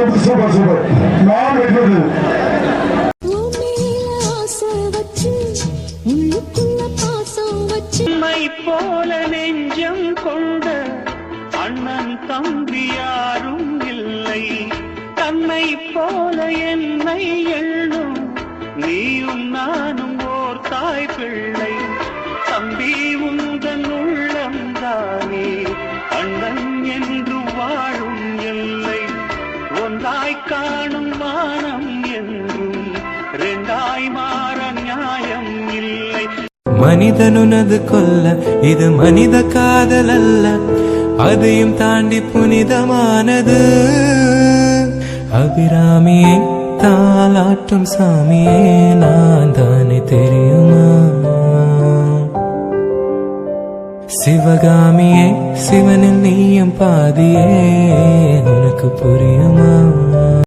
Super super நான் பாசம் வச்சு. உம்மை போல நெஞ்சம் கொண்ட அண்ணன் தம்பி யாரும் இல்லை. தன்னை போல என்னை எண்ணும் நீயும் நானும் ஓர் தாய் பிள்ளை. தம்பி உந்தன் உள்ளம்தானே அண்ணன் என்று வாழும் வேண்டாய் மாற நியாயம் இல்லை. மனிதனுனது கொல்ல இது மனித காதல் அல்ல அதையும் தாண்டி புனிதமானது. அபிராமியை தாளாட்டும் சாமியே நான் தானே தெரியுமா? சிவகாமியே சிவனின் நீயும் பாதியே உனக்கு புரியுமா?